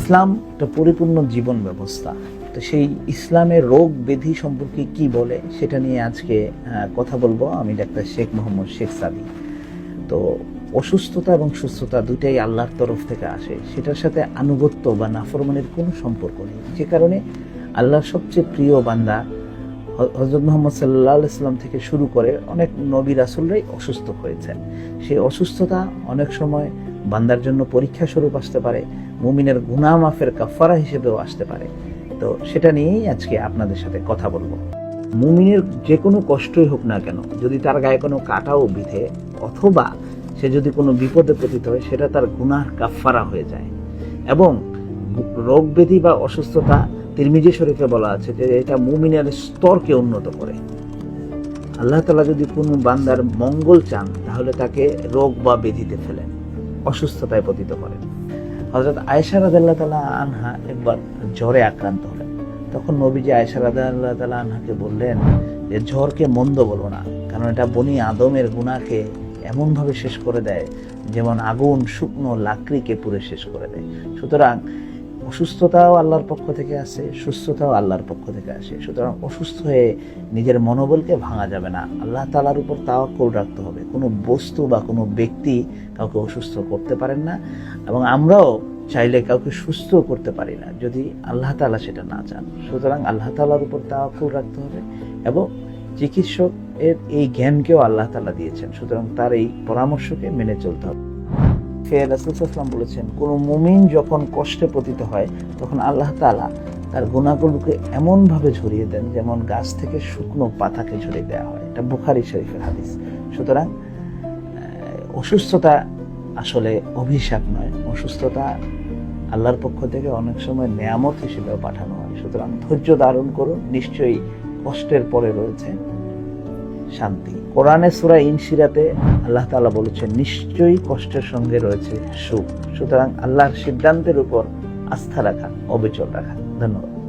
ইসলাম একটা পরিপূর্ণ জীবন ব্যবস্থা। তো সেই ইসলামের রোগ ব্যাধি সম্পর্কে কি বলে, সেটা নিয়ে আজকে কথা বলব আমি ডাক্তার শেখ মোহাম্মদ শেখ সাদি। তো অসুস্থতা এবং সুস্থতা দুটাই আল্লাহর তরফ থেকে আসে। সেটার সাথে আনুগত্য বা নাফরমানের কোনো সম্পর্ক নেই। যে কারণে আল্লাহর সবচেয়ে প্রিয় বান্দা হজরত মোহাম্মদ সাল্লাহ ইসলাম থেকে শুরু করে অনেক নবী রাসুলরাই অসুস্থ হয়েছেন। সেই অসুস্থতা অনেক সময় বান্দার জন্য পরীক্ষা স্বরূপ আসতে পারে, মুমিনের গুনাহ মাফের কাফারা হিসেবেও আসতে পারে। তো সেটা নিয়েই আজকে আপনাদের সাথে কথা বলব। মুমিনের যে কোনো কষ্টই হোক না কেন, যদি তার গায়ে কোনো কাটাও বিধে, অথবা সে যদি কোনো বিপদে পতিত হয়, সেটা তার গুনার কাফারা হয়ে যায়। এবং রোগ ব্যাধি বা অসুস্থতা, তিরমিজি শরীফে বলা আছে যে এটা মুমিনের স্তরকে উন্নত করে। আল্লাহ তালা যদি কোনো বান্দার মঙ্গল চান, তাহলে তাকে রোগ বা ব্যাধিতে ফেলেন। অসুস্থতায় পতিত করেন হজরত আয়েশা রাদাল্লাহ তালা আনহা একবার জ্বরে আক্রান্ত হলেন। তখন নবীজি আয়েশা রাদাল্লাহ তালা আনহাকে বললেন যে জ্বরকে মন্দ বলো না, কারণ এটা বনি আদমের গুণাকে এমনভাবে শেষ করে দেয়, যেমন আগুন, শুকনো লাকড়িকে পুড়ে শেষ করে দেয়। সুতরাং অসুস্থতাও আল্লাহর পক্ষ থেকে আসে, সুস্থতাও আল্লাহর পক্ষ থেকে আসে। সুতরাং অসুস্থ হয়ে নিজের মনোবলকে ভাঙা যাবে না। আল্লাহ তালার উপর তাওয়াক্কুল রাখতে হবে। কোনো বস্তু বা কোনো ব্যক্তি কাউকে অসুস্থ করতে পারেন না, এবং আমরাও চাইলে কাউকে সুস্থ করতে পারি না, যদি আল্লাহ তালা সেটা না চান। সুতরাং আল্লাহ তালার উপর তাওয়াক্কুল রাখতে হবে এবং চিকিৎসক এর এই জ্ঞানকেও আল্লাহ তালা দিয়েছেন। সুতরাং তার এই পরামর্শকে মেনে চলতে হবে। ফের বলেছেন, কোনো মুমিন যখন কষ্টে পতিত হয়, তখন আল্লাহ তালা তার গুণাগুলোকে এমনভাবে ঝরিয়ে দেন, যেমন গাছ থেকে শুকনো পাতাকে ঝরিয়ে দেওয়া হয়। এটা বুখারি শরীফের হাদিস। সুতরাং অসুস্থতা আসলে অভিশাপ নয়। অসুস্থতা আল্লাহর পক্ষ থেকে অনেক সময় নেয়ামত হিসেবেও পাঠানো হয়। সুতরাং ধৈর্য ধারণ করুন, নিশ্চয়ই কষ্টের পরে রয়েছে শান্তি। কোরআনে সুরা ইনসিরাতে আল্লাহ তাআলা বলেছেন, নিশ্চয়ই কষ্টের সঙ্গে রয়েছে সুখ। সুতরাং আল্লাহর সিদ্ধান্তের উপর আস্থা রাখা, অবিচল রাখা। ধন্যবাদ।